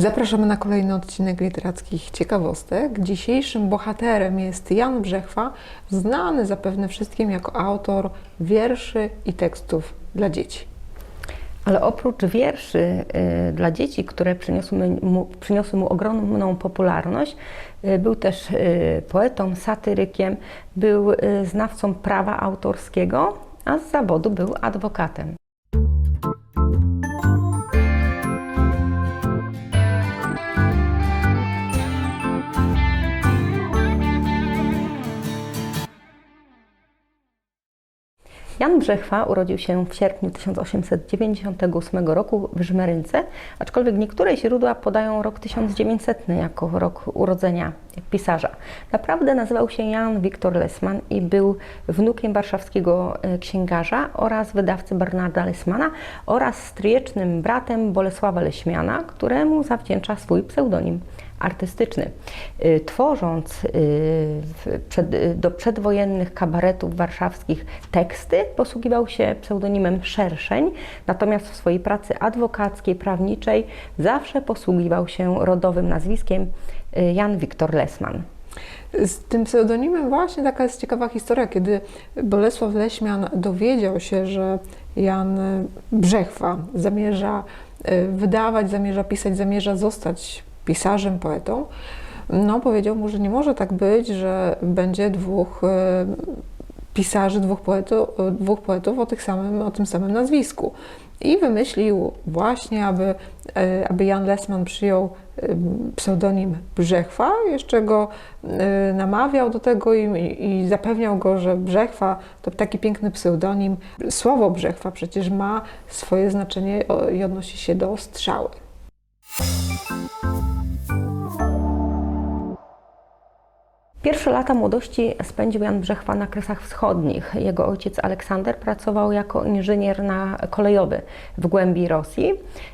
Zapraszamy na kolejny odcinek literackich ciekawostek. Dzisiejszym bohaterem jest Jan Brzechwa, znany zapewne wszystkim jako autor wierszy i tekstów dla dzieci. Ale oprócz wierszy y, dla dzieci, które przyniosły mu, przyniosły mu ogromną popularność, y, był też y, poetą, satyrykiem, był znawcą prawa autorskiego, a z zawodu był adwokatem. Jan Brzechwa urodził się w sierpniu 1898 roku w Żmerynce, aczkolwiek niektóre źródła podają rok 1900 jako rok urodzenia pisarza. Naprawdę nazywał się Jan Wiktor Lesman i był wnukiem warszawskiego e, księgarza oraz wydawcy Bernarda Lesmana oraz stryjecznym bratem Bolesława Leśmiana, któremu zawdzięcza swój pseudonim artystyczny. Y, Tworząc y, y, do przedwojennych kabaretów warszawskich teksty, posługiwał się pseudonimem Szerszeń, natomiast w swojej pracy adwokackiej, prawniczej zawsze posługiwał się rodowym nazwiskiem Jan Wiktor Lesman. Z tym pseudonimem właśnie taka jest ciekawa historia, kiedy Bolesław Leśmian dowiedział się, że Jan Brzechwa zamierza wydawać, zamierza pisać, zamierza zostać pisarzem, poetą, no powiedział mu, że nie może tak być, że będzie dwóch e, pisarzy, dwóch poetów, dwóch poetów o, tych samym, o tym samym nazwisku. I wymyślił właśnie, aby, e, aby Jan Lesman przyjął e, pseudonim Brzechwa, jeszcze go e, namawiał do tego i, i zapewniał go, że Brzechwa to taki piękny pseudonim. Słowo Brzechwa przecież ma swoje znaczenie i odnosi się do strzały. Pierwsze lata młodości spędził Jan Brzechwa na Kresach Wschodnich. Jego ojciec Aleksander pracował jako inżynier na kolejowy w głębi Rosji.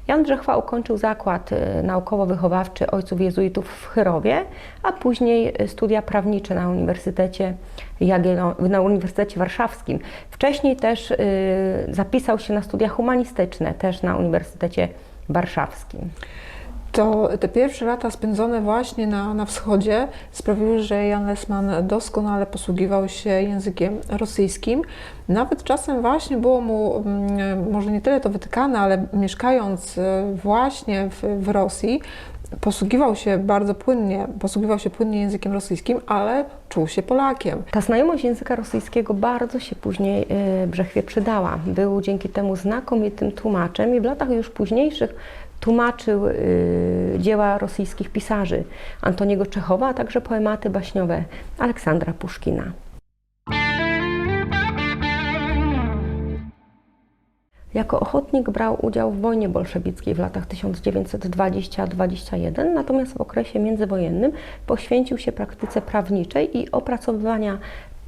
Jan Brzechwa ukończył zakład y, naukowo-wychowawczy ojców jezuitów w Chyrowie, a później studia prawnicze na Uniwersytecie, Jagiello- na Uniwersytecie Warszawskim. Wcześniej też y, zapisał się na studia humanistyczne, też na Uniwersytecie Warszawskim. To te pierwsze lata spędzone właśnie na, na wschodzie sprawiły, że Jan Lesman doskonale posługiwał się językiem rosyjskim. Nawet czasem właśnie było mu, mm, może nie tyle to wytykane, ale mieszkając e, właśnie w, w Rosji, posługiwał się bardzo płynnie, posługiwał się płynnie językiem rosyjskim, ale czuł się Polakiem. Ta znajomość języka rosyjskiego bardzo się później y, Brzechwie przydała. Był dzięki temu znakomitym tłumaczem i w latach już późniejszych tłumaczył y, dzieła rosyjskich pisarzy Antoniego Czechowa, a także poematy baśniowe Aleksandra Puszkina. Jako ochotnik brał udział w wojnie bolszewickiej w latach 1920-21, natomiast w okresie międzywojennym poświęcił się praktyce prawniczej i opracowywania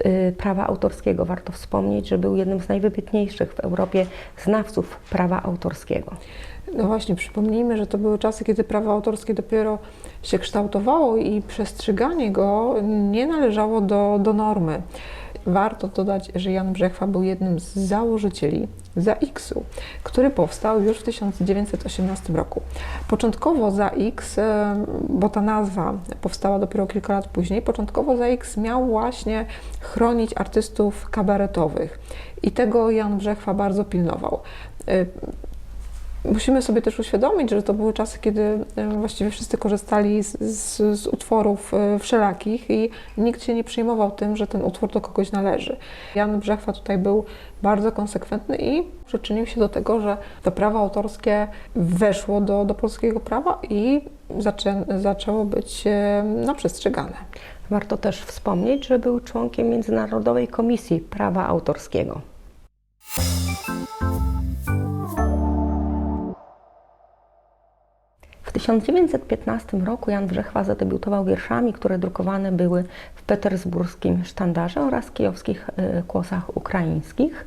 y, prawa autorskiego. Warto wspomnieć, że był jednym z najwybitniejszych w Europie znawców prawa autorskiego. No właśnie, przypomnijmy, że to były czasy, kiedy prawo autorskie dopiero się kształtowało i przestrzeganie go nie należało do, do normy. Warto dodać, że Jan Brzechwa był jednym z założycieli ZAX-u, który powstał już w 1918 roku. Początkowo ZAX, e, bo ta nazwa powstała dopiero kilka lat później, początkowo ZAX miał właśnie chronić artystów kabaretowych i tego Jan Brzechwa bardzo pilnował. Musimy sobie też uświadomić, że to były czasy, kiedy e, właściwie wszyscy korzystali z, z, z utworów e, wszelakich i nikt się nie przejmował tym, że ten utwór do kogoś należy. Jan Brzechwa tutaj był bardzo konsekwentny i przyczynił się do tego, że to prawo autorskie weszło do, do polskiego prawa i zaczę, zaczęło być e, no, przestrzegane. Warto też wspomnieć, że był członkiem Międzynarodowej Komisji Prawa Autorskiego. W 1915 roku Jan Brzechwa zadebiutował wierszami, które drukowane były w petersburskim sztandarze oraz kijowskich y, kłosach ukraińskich.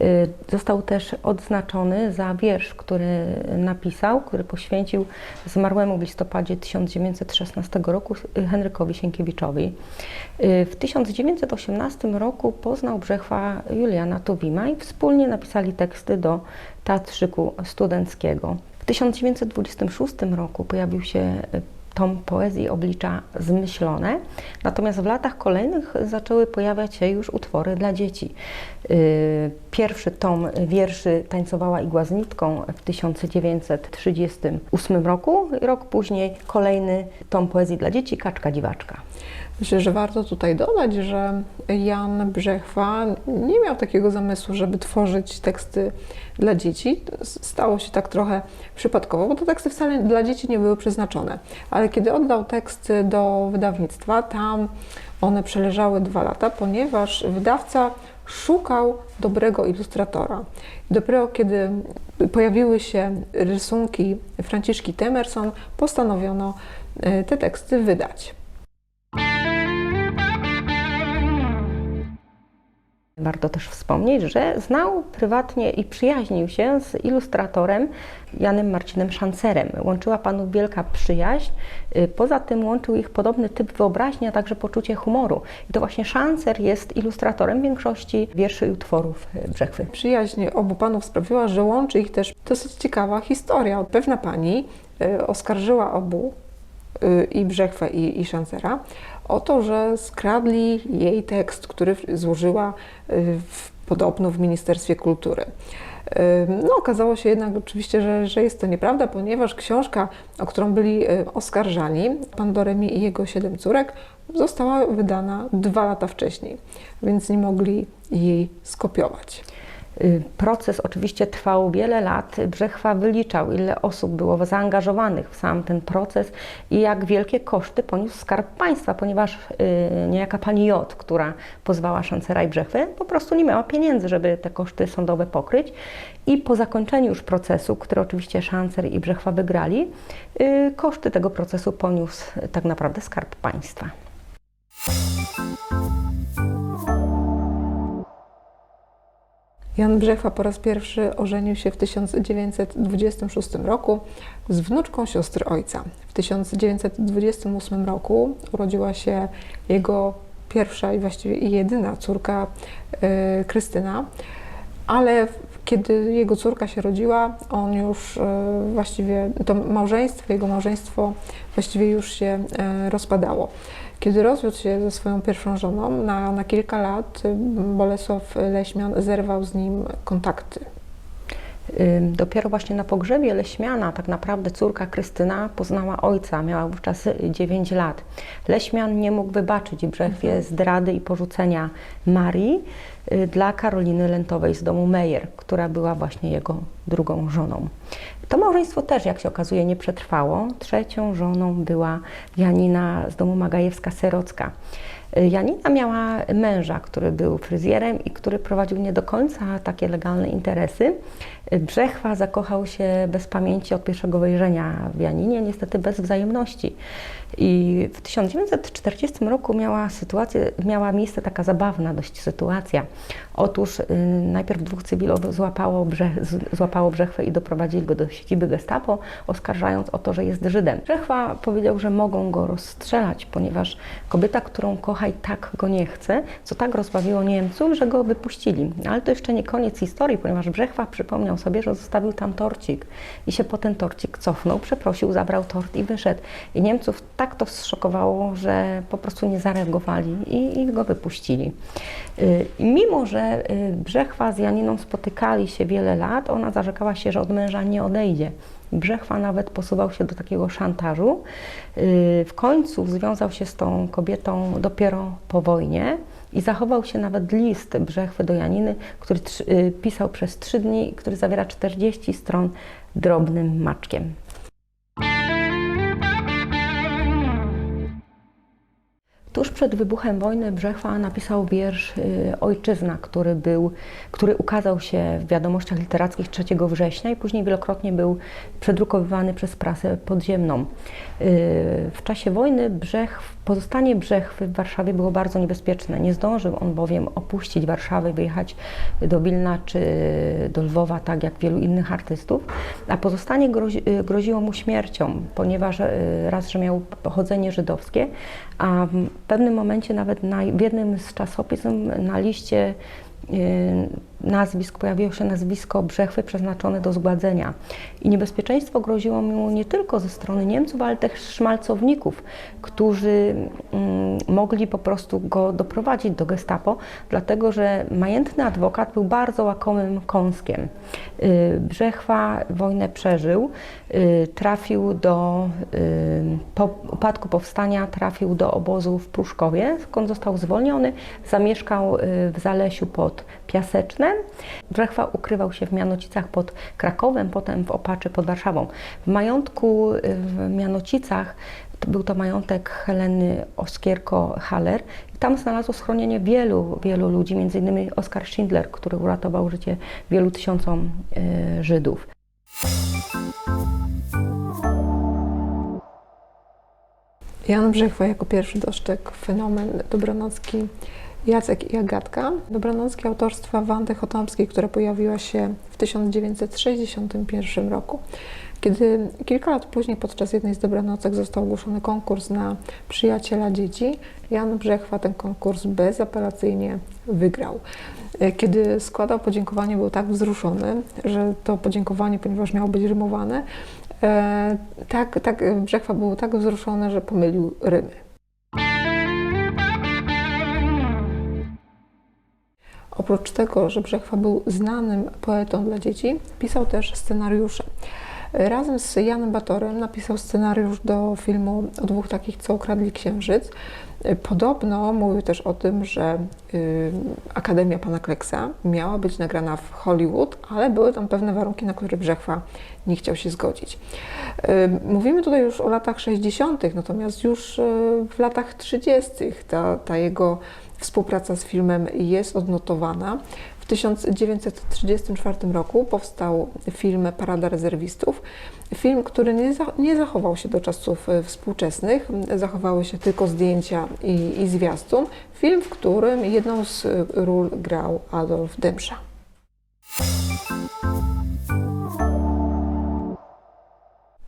Y, Został też odznaczony za wiersz, który napisał, który poświęcił zmarłemu w listopadzie 1916 roku y, Henrykowi Sienkiewiczowi. W 1918 roku poznał Brzechwa Juliana Tuwima i wspólnie napisali teksty do Teatrzyku Studenckiego. W W 1926 roku pojawił się y, tom poezji oblicza zmyślone, natomiast w latach kolejnych zaczęły pojawiać się już utwory dla dzieci. Y, Pierwszy tom wierszy Tańcowała igła z nitką w 1938 roku, rok później kolejny tom poezji dla dzieci Kaczka Dziwaczka. Myślę, że warto tutaj dodać, że Jan Brzechwa nie miał takiego zamysłu, żeby tworzyć teksty dla dzieci. Stało się tak trochę przypadkowo, bo te teksty wcale dla dzieci nie były przeznaczone. Ale kiedy oddał teksty do wydawnictwa, tam one przeleżały dwa lata, ponieważ wydawca szukał dobrego ilustratora. Dopiero kiedy pojawiły się rysunki Franciszki Temerson, postanowiono e, te teksty wydać. Warto też wspomnieć, że znał prywatnie i przyjaźnił się z ilustratorem Janem Marcinem Szancerem. Łączyła panów wielka przyjaźń. Y, Poza tym łączył ich podobny typ wyobraźni, a także poczucie humoru. I to właśnie Szancer jest ilustratorem większości wierszy i utworów y, Brzechwy. Przyjaźń obu panów sprawiła, że łączy ich też dosyć ciekawa historia. Pewna pani y, oskarżyła obu i Brzechwę i, i Szancera o to, że skradli jej tekst, który złożyła y, w, podobno w Ministerstwie Kultury. Y, No, okazało się jednak oczywiście, że, że jest to nieprawda, ponieważ książka, o którą byli y, oskarżani, Pan Doremi i jego siedem córek, została wydana dwa lata wcześniej, więc nie mogli jej skopiować. Y, Proces oczywiście trwał wiele lat. Brzechwa wyliczał, ile osób było zaangażowanych w sam ten proces i jak wielkie koszty poniósł Skarb Państwa, ponieważ y, niejaka pani J, która pozwała Szancera i Brzechwy, po prostu nie miała pieniędzy, żeby te koszty sądowe pokryć. I po zakończeniu już procesu, który oczywiście Szancer i Brzechwa wygrali, y, koszty tego procesu poniósł tak naprawdę Skarb Państwa. Jan Brzechwa po raz pierwszy ożenił się w 1926 roku z wnuczką siostry ojca. W 1928 roku urodziła się jego pierwsza i właściwie jedyna córka e, Krystyna, ale kiedy jego córka się rodziła, on już e, właściwie, to małżeństwo, jego małżeństwo właściwie już się e, rozpadało. Kiedy rozwiódł się ze swoją pierwszą żoną, na, na kilka lat Bolesław Leśmian zerwał z nim kontakty. Dopiero właśnie na pogrzebie Leśmiana tak naprawdę córka Krystyna poznała ojca, miała wówczas 9 lat. Leśmian nie mógł wybaczyć Brzechwie zdrady i porzucenia Marii dla Karoliny Lentowej z domu Meyer, która była właśnie jego drugą żoną. To małżeństwo też, jak się okazuje, nie przetrwało. Trzecią żoną była Janina z domu Magajewska-Serocka. Y, Janina miała męża, który był fryzjerem i który prowadził nie do końca takie legalne interesy. Y, Brzechwa zakochał się bez pamięci od pierwszego wejrzenia w Janinie, niestety bez wzajemności. I w 1940 roku miała, sytuację, miała miejsce taka zabawna dość sytuacja. Otóż y, najpierw dwóch cywilowych złapało, złapało Brzechwę i doprowadzili go do siedziby gestapo, oskarżając o to, że jest Żydem. Brzechwa powiedział, że mogą go rozstrzelać, ponieważ kobieta, którą kocha i tak go nie chce, co tak rozbawiło Niemców, że go wypuścili. Ale to jeszcze nie koniec historii, ponieważ Brzechwa przypomniał sobie, że zostawił tam torcik i się po ten torcik cofnął, przeprosił, zabrał tort i wyszedł. I Niemców tak to zszokowało, że po prostu nie zareagowali i, i go wypuścili. Y, mimo, że y, Brzechwa z Janiną spotykali się wiele lat, ona zarzekała się, że od męża nie odejdzie. Brzechwa nawet posuwał się do takiego szantażu. Y, W końcu związał się z tą kobietą dopiero po wojnie i zachował się nawet list Brzechwy do Janiny, który y, pisał przez trzy dni, który zawiera 40 stron drobnym maczkiem. Tuż przed wybuchem wojny Brzechwa napisał wiersz y, Ojczyzna, który, był, który ukazał się w wiadomościach literackich 3 września i później wielokrotnie był przedrukowywany przez prasę podziemną. Y, W czasie wojny Brzech, pozostanie Brzechwy w Warszawie było bardzo niebezpieczne. Nie zdążył on bowiem opuścić Warszawy, wyjechać do Wilna czy do Lwowa, tak jak wielu innych artystów, a pozostanie grozi, y, groziło mu śmiercią, ponieważ y, raz, że miał pochodzenie żydowskie, a w pewnym momencie nawet na, w jednym z czasopism na liście y, nazwisk pojawiło się nazwisko Brzechwy przeznaczone do zgładzenia. I niebezpieczeństwo groziło mu nie tylko ze strony Niemców, ale też szmalcowników, którzy mm, mogli po prostu go doprowadzić do gestapo, dlatego że majętny adwokat był bardzo łakomym kąskiem. Y, Brzechwa wojnę przeżył, trafił do, y, po upadku powstania trafił do obozu w Pruszkowie, skąd został zwolniony, zamieszkał y, w Zalesiu pod Piasecznem. Brzechwa ukrywał się w Mianocicach pod Krakowem, potem w Opaczy pod Warszawą. W majątku y, w Mianocicach był to majątek Heleny Oskierko-Haller. Tam znalazło schronienie wielu, wielu ludzi, innymi Oskar Schindler, który uratował życie wielu tysiącom y, Żydów. Jan Brzechwa jako pierwszy dostrzegł fenomen dobranocki Jacek i Agatka. Dobranocki autorstwa Wandy Chotomskiej, która pojawiła się w 1961 roku. Kiedy kilka lat później podczas jednej z dobranocek został ogłoszony konkurs na przyjaciela dzieci, Jan Brzechwa ten konkurs bezapelacyjnie wygrał. Kiedy składał podziękowanie, był tak wzruszony, że to podziękowanie, ponieważ miało być rymowane, e, tak, tak Brzechwa był tak wzruszony, że pomylił rymy. Oprócz tego, że Brzechwa był znanym poetą dla dzieci, pisał też scenariusze. Razem z Janem Batorem napisał scenariusz do filmu o dwóch takich, co ukradli księżyc. Podobno mówił też o tym, że y, Akademia Pana Kleksa miała być nagrana w Hollywood, ale były tam pewne warunki, na które Brzechwa nie chciał się zgodzić. Y, mówimy tutaj już o latach 60., natomiast już y, w latach 30. ta, ta jego współpraca z filmem jest odnotowana. W 1934 roku powstał film Parada Rezerwistów. Film, który nie, za, nie zachował się do czasów e, współczesnych, zachowały się tylko zdjęcia i, i zwiastun. Film, w którym jedną z e, ról grał Adolf Dymsza.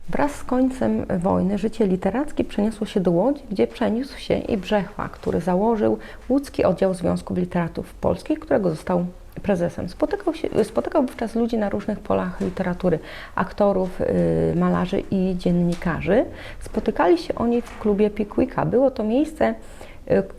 Wraz z końcem wojny życie literackie przeniosło się do Łodzi, gdzie przeniósł się i Brzechwa, który założył łódzki oddział Związku Literatów Polskich, którego został prezesem. Spotykał, się, spotykał wówczas ludzi na różnych polach literatury, aktorów, yy, malarzy i dziennikarzy. Spotykali się oni w klubie Pickwicka. Było to miejsce,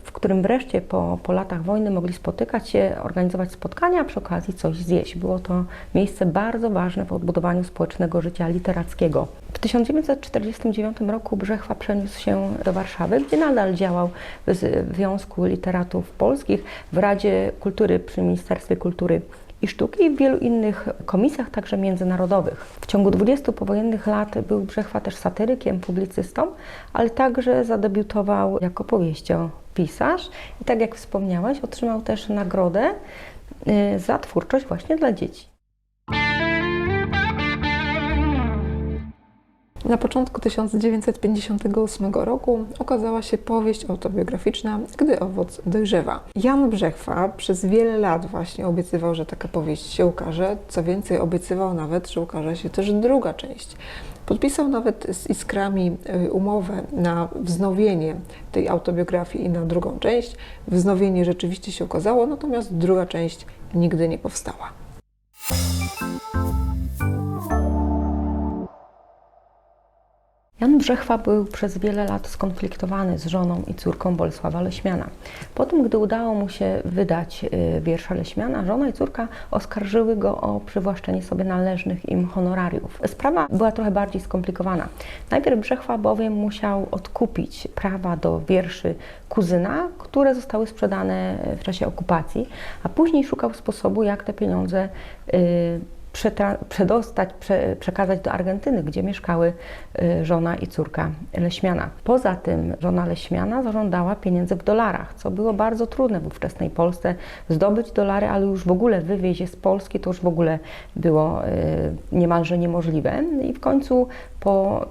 w którym wreszcie po, po latach wojny mogli spotykać się, organizować spotkania, a przy okazji coś zjeść. Było to miejsce bardzo ważne w odbudowaniu społecznego życia literackiego. W 1949 roku Brzechwa przeniósł się do Warszawy, gdzie nadal działał w Związku Literatów Polskich, w Radzie Kultury przy Ministerstwie Kultury i Sztuki i w wielu innych komisjach, także międzynarodowych. W ciągu 20 powojennych lat był Brzechwa też satyrykiem, publicystą, ale także zadebiutował jako powieściopisarz i tak jak wspomniałaś, otrzymał też nagrodę y, za twórczość właśnie dla dzieci. Na początku 1958 roku ukazała się powieść autobiograficzna Gdy owoc dojrzewa. Jan Brzechwa przez wiele lat właśnie obiecywał, że taka powieść się ukaże. Co więcej, obiecywał nawet, że ukaże się też druga część. Podpisał nawet z Iskrami y, umowę na wznowienie tej autobiografii i na drugą część. Wznowienie rzeczywiście się okazało, natomiast druga część nigdy nie powstała. Jan Brzechwa był przez wiele lat skonfliktowany z żoną i córką Bolesława Leśmiana. Potem, gdy udało mu się wydać y, wiersza Leśmiana, żona i córka oskarżyły go o przywłaszczenie sobie należnych im honorariów. Sprawa była trochę bardziej skomplikowana. Najpierw Brzechwa bowiem musiał odkupić prawa do wierszy kuzyna, które zostały sprzedane w czasie okupacji, a później szukał sposobu, jak te pieniądze y, przetra- przedostać, prze- przekazać do Argentyny, gdzie mieszkały y, żona i córka Leśmiana. Poza tym żona Leśmiana zażądała pieniędzy w dolarach, co było bardzo trudne w ówczesnej Polsce. Zdobyć dolary, ale już w ogóle wywieźć je z Polski, to już w ogóle było y, niemalże niemożliwe. I w końcu po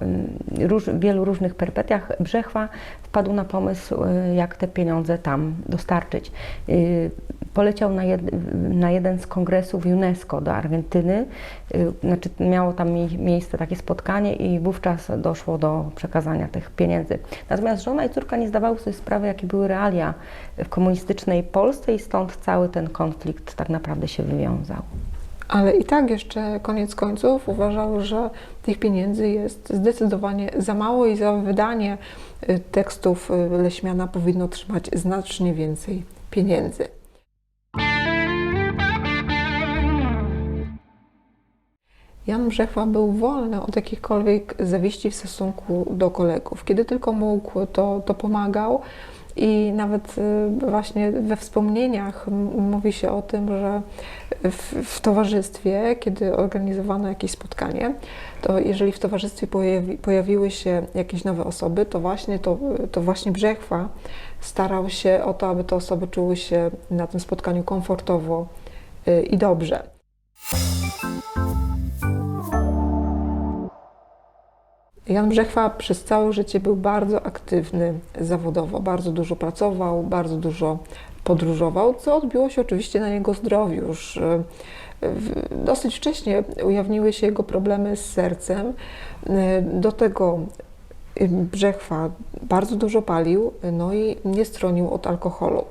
y, róż, wielu różnych perpetiach Brzechwa wpadł na pomysł, y, jak te pieniądze tam dostarczyć. Poleciał na, jed, na jeden z kongresów UNESCO do Argentyny. Y, Znaczy, miało tam mie- miejsce takie spotkanie i wówczas doszło do przekazania tych pieniędzy. Natomiast żona i córka nie zdawały sobie sprawy, jakie były realia w komunistycznej Polsce i stąd cały ten konflikt tak naprawdę się wywiązał. Ale i tak jeszcze koniec końców uważał, że tych pieniędzy jest zdecydowanie za mało i za wydanie y, tekstów y, Leśmiana powinno trzymać znacznie więcej pieniędzy. Jan Brzechwa był wolny od jakichkolwiek zawiści w stosunku do kolegów. Kiedy tylko mógł, to, to pomagał. I nawet y, właśnie we wspomnieniach mówi się o tym, że w, w towarzystwie, kiedy organizowano jakieś spotkanie, to jeżeli w towarzystwie pojawi, pojawiły się jakieś nowe osoby, to właśnie, to, to właśnie Brzechwa starał się o to, aby te osoby czuły się na tym spotkaniu komfortowo y, i dobrze. Jan Brzechwa przez całe życie był bardzo aktywny zawodowo, bardzo dużo pracował, bardzo dużo podróżował, co odbiło się oczywiście na jego zdrowiu. Już w- dosyć wcześnie ujawniły się jego problemy z sercem. E, Do tego Brzechwa bardzo dużo palił, no i nie stronił od alkoholu.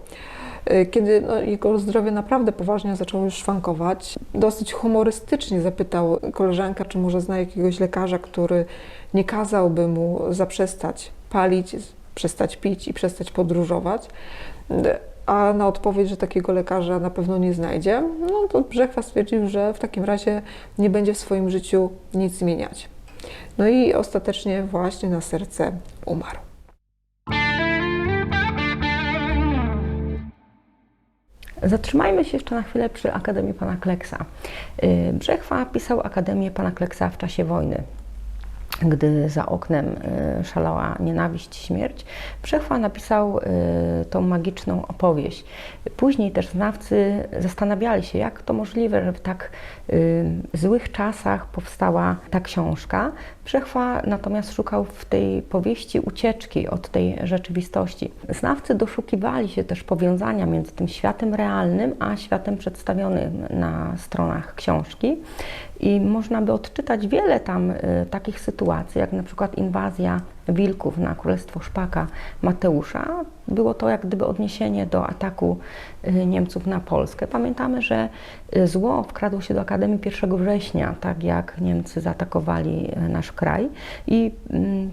E, Kiedy no, jego zdrowie naprawdę poważnie zaczęło już szwankować, dosyć humorystycznie zapytał koleżanka, czy może zna jakiegoś lekarza, który nie kazałby mu zaprzestać palić, przestać pić i przestać podróżować. A na odpowiedź, że takiego lekarza na pewno nie znajdzie, no to Brzechwa stwierdził, że w takim razie nie będzie w swoim życiu nic zmieniać. No i ostatecznie właśnie na serce umarł. Zatrzymajmy się jeszcze na chwilę przy Akademii Pana Kleksa. Y, Brzechwa pisał Akademię Pana Kleksa w czasie wojny. Gdy za oknem y, szalała nienawiść, śmierć, Brzechwa napisał y, tą magiczną opowieść. Później też znawcy zastanawiali się, jak to możliwe, że w tak y, złych czasach powstała ta książka. Brzechwa natomiast szukał w tej powieści ucieczki od tej rzeczywistości. Znawcy doszukiwali się też powiązania między tym światem realnym, a światem przedstawionym na stronach książki. I można by odczytać wiele tam y, takich sytuacji, jak na przykład inwazja wilków na królestwo Szpaka Mateusza. Było to jak gdyby odniesienie do ataku y, Niemców na Polskę. Pamiętamy, że y, zło wkradło się do Akademii 1 września, tak jak Niemcy zaatakowali nasz kraj. I mm,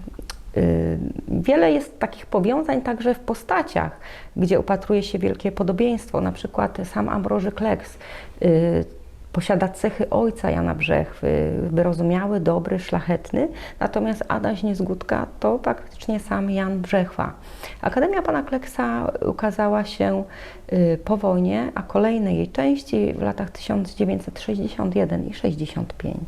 Wiele jest takich powiązań także w postaciach, gdzie upatruje się wielkie podobieństwo. Na przykład sam Ambroży Kleks posiada cechy ojca Jana Brzechwy, wyrozumiały, dobry, szlachetny, natomiast Adaś Niezgódka to faktycznie sam Jan Brzechwa. Akademia Pana Kleksa ukazała się y, po wojnie, a kolejne jej części w latach 1961 i 65.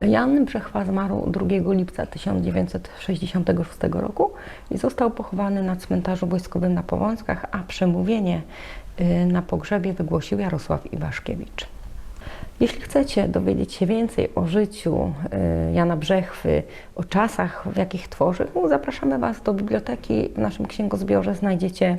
Jan Brzechwa zmarł 2 lipca 1966 roku i został pochowany na cmentarzu wojskowym na Powązkach, a przemówienie y, na pogrzebie wygłosił Jarosław Iwaszkiewicz. Jeśli chcecie dowiedzieć się więcej o życiu y, Jana Brzechwy, o czasach, w jakich tworzył, zapraszamy Was do biblioteki. W naszym księgozbiorze znajdziecie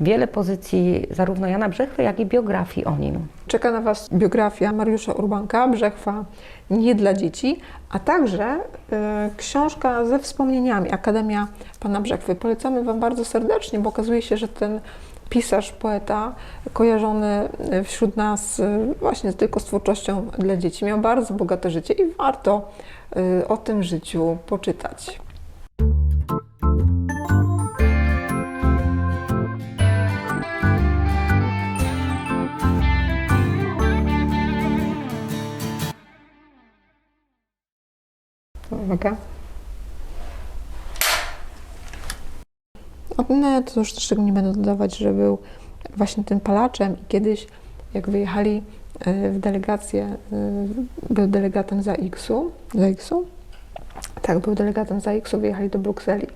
wiele pozycji zarówno Jana Brzechwy, jak i biografii o nim. Czeka na Was biografia Mariusza Urbanka, Brzechwa nie dla dzieci, a także e, książka ze wspomnieniami Akademia Pana Brzechwy. Polecamy Wam bardzo serdecznie, bo okazuje się, że ten pisarz, poeta kojarzony e, wśród nas e, właśnie tylko z twórczością dla dzieci miał bardzo bogate życie i warto o tym życiu poczytać. Uwaga. No, to już też nie będę dodawać, że był właśnie tym palaczem i kiedyś jak wyjechali e, w delegację, e, był delegatem za X-u, za X-u? Tak, był delegatem za X-u, wyjechali do Brukseli.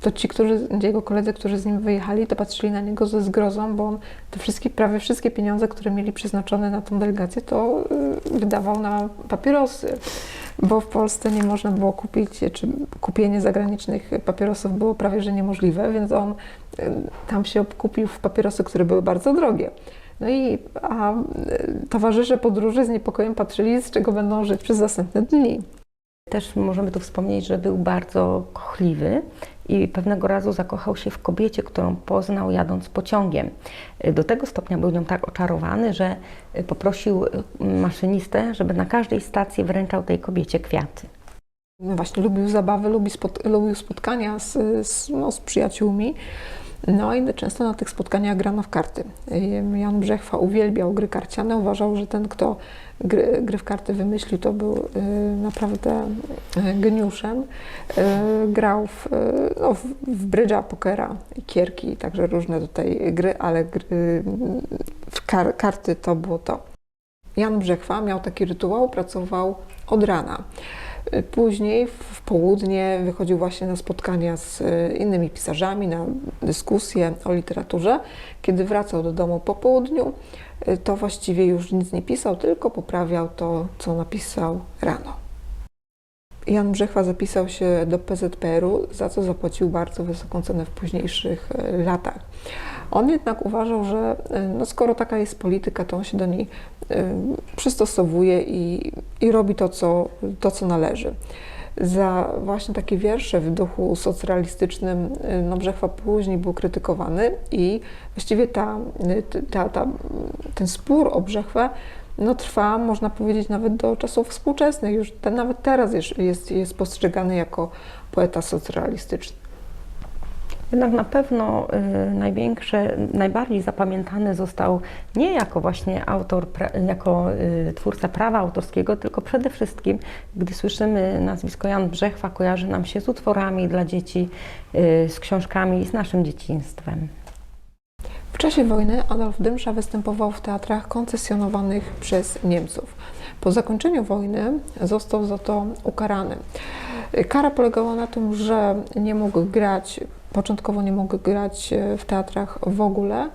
To ci, którzy, jego koledzy, którzy z nim wyjechali, to patrzyli na niego ze zgrozą, bo on te wszystkie, prawie wszystkie pieniądze, które mieli przeznaczone na tą delegację, to y, wydawał na papierosy. Bo w Polsce nie można było kupić, czy kupienie zagranicznych papierosów było prawie że niemożliwe, więc on tam się obkupił w papierosy, które były bardzo drogie. No i a y, towarzysze podróży z niepokojem patrzyli, z czego będą żyć przez następne dni. Też możemy tu wspomnieć, że był bardzo kochliwy i pewnego razu zakochał się w kobiecie, którą poznał jadąc pociągiem. Do tego stopnia był nią tak oczarowany, że poprosił maszynistę, żeby na każdej stacji wręczał tej kobiecie kwiaty. No właśnie lubił zabawy, lubi spot, lubił spotkania z, z, no, z przyjaciółmi. No i często na tych spotkaniach grano w karty. Jan Brzechwa uwielbiał gry karciane, uważał, że ten, kto gry, gry w karty wymyślił, to był y, naprawdę y, geniuszem. Y, grał w, no, w brydża, pokera, kierki, także różne tutaj gry, ale gry, w kar, karty to było to. Jan Brzechwa miał taki rytuał, pracował od rana. Później w południe wychodził właśnie na spotkania z innymi pisarzami, na dyskusje o literaturze. Kiedy wracał do domu po południu, to właściwie już nic nie pisał, tylko poprawiał to, co napisał rano. Jan Brzechwa zapisał się do PZPR-u, za co zapłacił bardzo wysoką cenę w późniejszych latach. On jednak uważał, że no skoro taka jest polityka, to on się do niej przystosowuje i, i robi to co, to, co należy. Za właśnie takie wiersze w duchu socrealistycznym no Brzechwa później był krytykowany i właściwie ta, ta, ta, ten spór o Brzechwę no, trwa, można powiedzieć, nawet do czasów współczesnych. Już ten, nawet teraz jest, jest, jest postrzegany jako poeta socrealistyczny. Jednak na pewno y, największe, najbardziej zapamiętany został nie jako właśnie autor, jako y, twórca prawa autorskiego, tylko przede wszystkim, gdy słyszymy nazwisko Jan Brzechwa, kojarzy nam się z utworami dla dzieci, y, z książkami, z naszym dzieciństwem. W czasie wojny Adolf Dymsza występował w teatrach koncesjonowanych przez Niemców. Po zakończeniu wojny został za to ukarany. Kara polegała na tym, że nie mógł grać, początkowo nie mógł grać w teatrach w ogóle,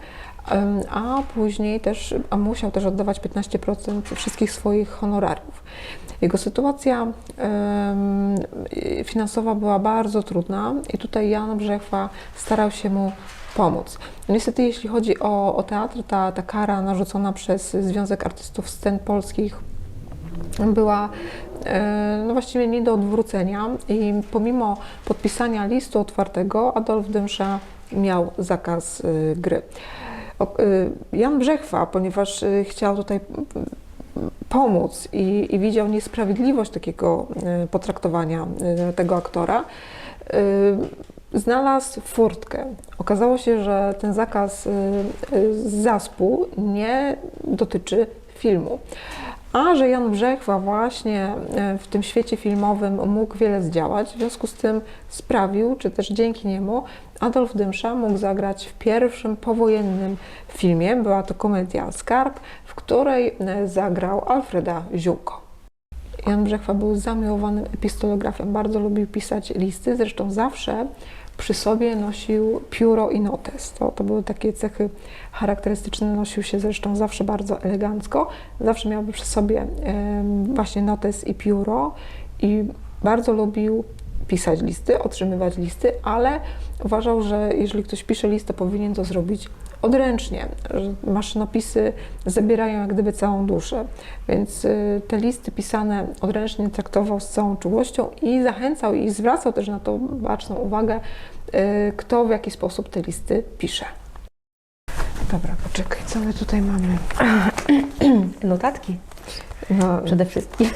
a później też a musiał też oddawać 15% wszystkich swoich honorariów. Jego sytuacja finansowa była bardzo trudna i tutaj Jan Brzechwa starał się mu pomóc. No niestety, jeśli chodzi o, o teatr, ta, ta kara narzucona przez Związek Artystów Scen Polskich była no właściwie nie do odwrócenia i pomimo podpisania listu otwartego Adolf Dymsza miał zakaz gry. Jan Brzechwa, ponieważ chciał tutaj pomóc i, i widział niesprawiedliwość takiego potraktowania tego aktora, znalazł furtkę. Okazało się, że ten zakaz zaspu nie dotyczy filmu. A że Jan Brzechwa właśnie w tym świecie filmowym mógł wiele zdziałać, w związku z tym sprawił, czy też dzięki niemu, Adolf Dymsza mógł zagrać w pierwszym powojennym filmie. Była to komedia Skarb, w której zagrał Alfreda Ziółko. Jan Brzechwa był zamiłowanym epistolografem, bardzo lubił pisać listy, zresztą zawsze przy sobie nosił pióro i notes. To, to były takie cechy charakterystyczne, nosił się zresztą zawsze bardzo elegancko, zawsze miał przy sobie właśnie notes i pióro i bardzo lubił pisać listy, otrzymywać listy, ale uważał, że jeżeli ktoś pisze list, to powinien to zrobić odręcznie. Maszynopisy zabierają jak gdyby całą duszę, więc y, te listy pisane odręcznie traktował z całą czułością i zachęcał i zwracał też na to baczną uwagę, y, kto w jaki sposób te listy pisze. Dobra, poczekaj, co my tutaj mamy? Notatki No, przede wszystkim.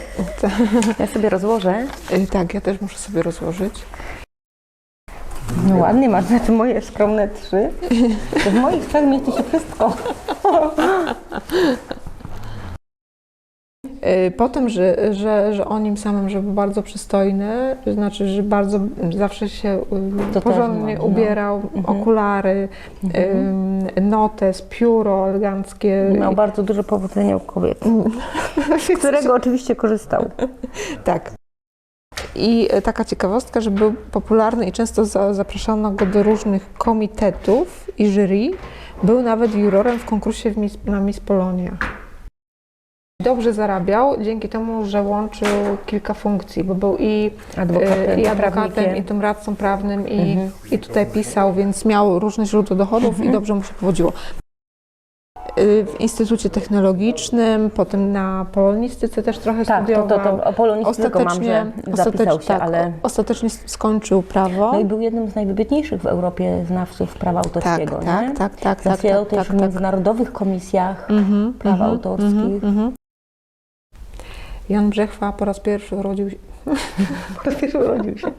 Ja sobie rozłożę. y, tak, ja też muszę sobie rozłożyć. No ładnie masz, znaczy moje skromne trzy. W moich trzech mieści się wszystko. Y, Potem, że, że, że o nim samym, że był bardzo przystojny, to znaczy, że bardzo zawsze się y, To porządnie ładnie, no. ubierał, Mhm. okulary, y, notes, pióro eleganckie. Miał bardzo duże powodzenie u kobiet, z którego oczywiście korzystał. Tak. I e, taka ciekawostka, że był popularny i często za, zapraszano go do różnych komitetów i jury. Był nawet jurorem w konkursie w Miss, na Miss Polonia. Dobrze zarabiał dzięki temu, że łączył kilka funkcji, bo był i, Adwokatem, e, i adwokatem, i tym radcą prawnym, i, i tutaj pisał, więc miał różne źródła dochodów i dobrze mu się powodziło. Y, W Instytucie Technologicznym, potem na polonistyce też trochę Tak, to, studiował. to, to o polonistyce tylko mam, że zapisał się, tak, ale... ostatecznie skończył prawo. No i był jednym z najwybitniejszych w Europie znawców prawa autorskiego, tak, nie? tak, tak, tak, tak, Zasiedział tak, też tak, w tak. międzynarodowych komisjach Mhm, praw mhm, autorskich. mhm, mhm. Jan Brzechwa po raz pierwszy urodził się. Po raz pierwszy urodził się.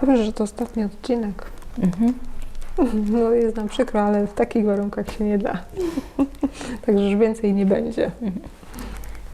Dobrze, że to ostatni odcinek. Mhm. No jest nam przykro, ale w takich warunkach się nie da. Także już więcej nie będzie. Mhm.